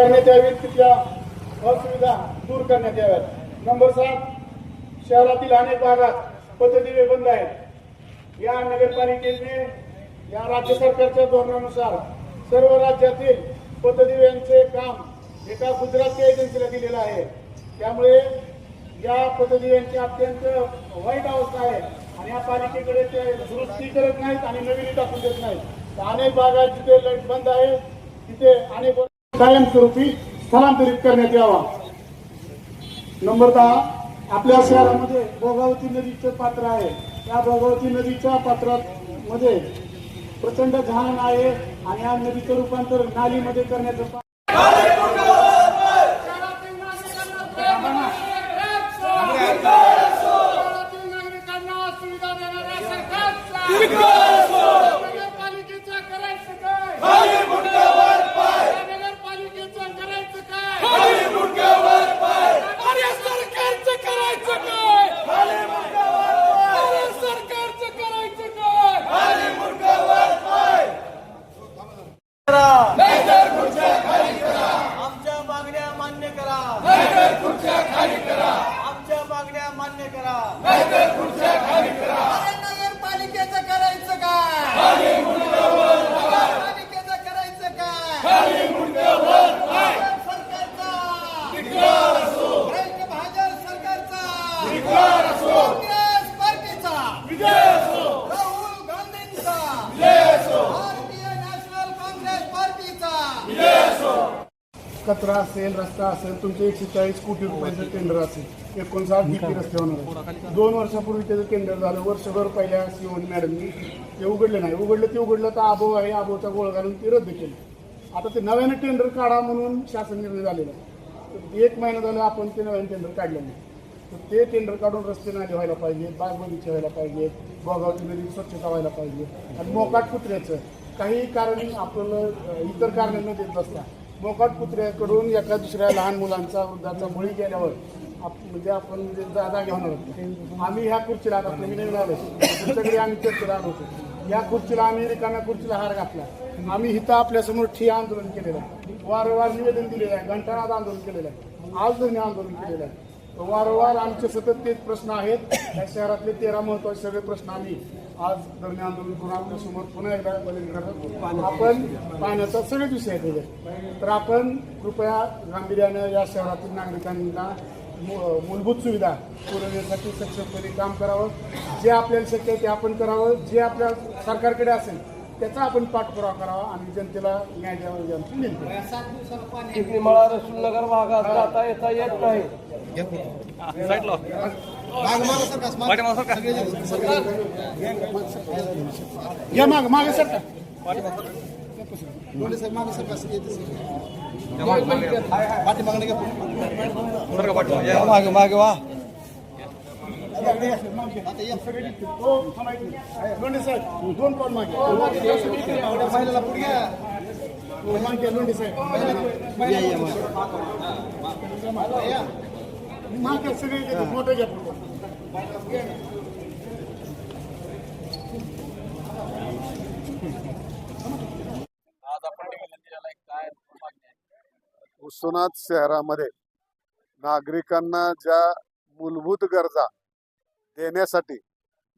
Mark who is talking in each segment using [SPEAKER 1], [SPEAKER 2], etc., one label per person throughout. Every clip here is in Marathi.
[SPEAKER 1] करण्यात यावी तिथल्या असुविधा दूर करण्यात याव्यात. नंबर सात शहरातील अनेक भागात पद्धतीने बंद आहेत. या नगरपालिकेने या राज्य सरकारच्या धोरणानुसार सर्व राज्यातील पथदिव्यांचे काम एका गुजरातच्या एजन्सीला दिलेलं आहे. त्यामुळे या पथदिव्यांची अत्यंत वाईट अवस्था आहे आणि या पालिकेकडे ते दुरुस्ती करत नाहीत आणि नवीन टाकून देत नाहीत. अनेक भागात जिथे लाइट बंद आहे तिथे अनेक कायमस्वरूपी स्थलांतरित करण्यात यावा. नंबर दहा आपल्या शहरामध्ये भोगावती नदीचं पात्र आहे. त्या भोगावती नदीच्या पात्रामध्ये प्रचंड घाण आहे आणि या नदीचं रूपांतर नालीमध्ये करण्याचं पा-
[SPEAKER 2] शहरातील नागरिकांना सुविधा देणाऱ्या सरकारचा नगरपालिकेचं करायचं काय नगरपालिकेचं करायचं काय अरे सरकारचं करायचं काय अरे सरकारचं करायचं काय
[SPEAKER 3] आमच्या मागण्या मान्य करा आमच्या
[SPEAKER 1] कचरा असेल रस्ता असेल तुमचे एकशे चाळीस कोटी रुपयाचं टेंडर असेल. एकोणसाठ डीपी रस्ते होणार आहे. दोन वर्षापूर्वी त्याचं टेंडर झालं. वर्षभर पहिल्या सीओन मॅडमनी ते उघडले नाही. उघडलं ते उघडलं तर आबो आहे आबोचा गोळ घालून ते रद्द केलं. आता ते नव्यानं टेंडर काढा म्हणून शासन निर्णय झालेला आहे. तर एक महिना झाला आपण ते नव्यानं टेंडर काढलं नाही. तर ते टेंडर काढून रस्ते नाले व्हायला पाहिजे बाग बगीचे व्हायला पाहिजे गोगावती नदी स्वच्छता व्हायला पाहिजे. आणि मोकाट कुत्र्याचं काही कारण आपल्याला अ, इतर कारणांना देत नसतात मोकाट कुत्र्याकडून एका दुसऱ्या लहान मुलांचा वृद्धाचा बळी गेल्यावर आप म्हणजे आपण म्हणजे जा- घेऊन आहोत आम्ही ह्या खुर्चीला आता नवीन नवीन आलो तुमच्याकडे आम्ही चर्चेला आलो होतो. या खुर्चीला आम्ही रिकाम्या खुर्चीला हार घातला. आम्ही इथं आपल्यासमोर ठिय्या आंदोलन केलेलं आहे. वारंवार निवेदन दिलेलं आहे. घंटानाद आंदोलन केलेलं आहे. आज धरणे आंदोलन केलेलं आहे. वारंवार आमचे सतत तेच प्रश्न आहेत. या शहरातले तेरा महत्त्वाचे सगळे प्रश्न आम्ही आज धरणे आंदोलन करून आपल्यासमोर पुन्हा एकदा बदल आपण पाहण्याचा सगळेच विषय आहेत तर आपण कृपया गांभीर्यानं या शहरातील नागरिकांना मूलभूत सुविधा पुरवण्यासाठी सक्षमपणे काम करावं. जे आपल्याला शक्य आहे ते आपण करावं. जे आपल्या सरकारकडे असेल त्याचा आपण पाठपुरावा करावा. आणि जनतेला न्याय द्यावा विनंती
[SPEAKER 4] रसूलनगर भागात जाता येता येत नाही.
[SPEAKER 1] या माग मागे सर
[SPEAKER 4] मागे मागे वा.
[SPEAKER 1] दोन कॉल मागे. महिलाला पुढे सगळे मोठे घ्या.
[SPEAKER 5] उस्मानाबाद शहरामध्ये नागरिकांना ज्या मूलभूत गरजा देण्यासाठी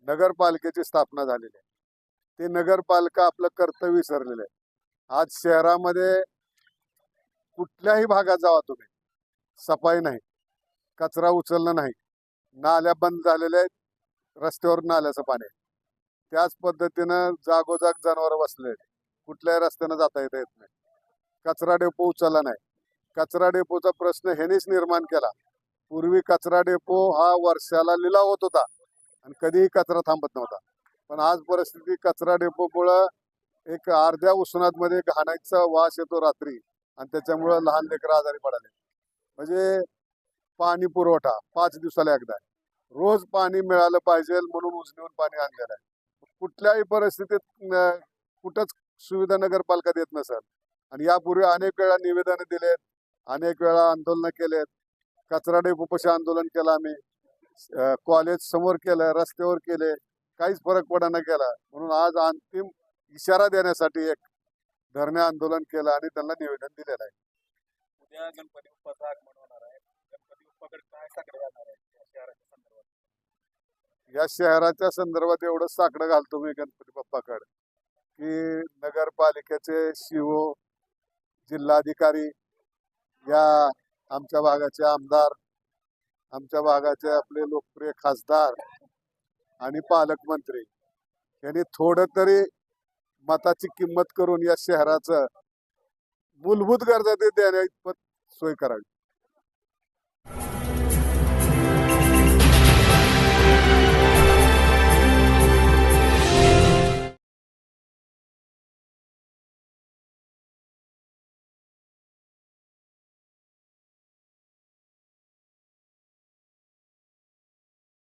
[SPEAKER 5] नगरपालिकेची स्थापना झालेली आहे. ते नगरपालिका आपलं कर्तव्य विसरलेलं आहे. आज शहरामध्ये कुठल्याही भागात जावा तुम्ही. सफाई नाही. कचरा उचलला नाही. नाल्या बंद झालेल्या आहेत. रस्त्यावर नाल्याचं पाणी त्याच पद्धतीनं जागोजाग जनावर बसले आहेत. कुठल्याही रस्त्यानं जाता येता येत नाही. कचरा डेपो उचलला नाही. कचरा डेपोचा प्रश्न ह्यानेच निर्माण केला. पूर्वी कचरा डेपो हा वर्षाला लिलाव होत होता आणि कधीही कचरा थांबत नव्हता. पण आज परिस्थिती कचरा डेपोमुळं एक अर्ध्या उष्णातमध्ये घाणाचा वास येतो रात्री आणि त्याच्यामुळं लहान लेकरं आजारी पडाले म्हणजे पाणी पुरवठा पाच दिवसाला एकदा. रोज पाणी मिळालं पाहिजे म्हणून उजनीहून पाणी आणलेलं आहे. कुठल्याही परिस्थितीत कुठंच सुविधा नगरपालिका देत नसेल. आणि यापूर्वी अनेक वेळा निवेदन दिलेत अनेक वेळा आंदोलन केलेत. कचरा डेपोपाशी आंदोलन केलं आम्ही. कॉलेज समोर केलं रस्त्यावर केले काहीच फरक पडना केला म्हणून आज अंतिम इशारा देण्यासाठी एक धरणे आंदोलन केलं आणि त्यांना निवेदन दिलेलं आहे.
[SPEAKER 6] उद्या गणपती काय आहे? या शहराच्या संदर्भात.
[SPEAKER 5] या शहराच्या संदर्भात एवढं साकडं घालतो मी गणपती बाप्पाकडे. की नगरपालिकेचे शिओ जिल्हाधिकारी या आमच्या भागाचे आमदार आमच्या भागाचे आपले लोकप्रिय खासदार आणि पालकमंत्री यांनी थोडं तरी मताची किंमत करून या शहराचं मूलभूत गरजा ते देण्या इतपत सोय करावी.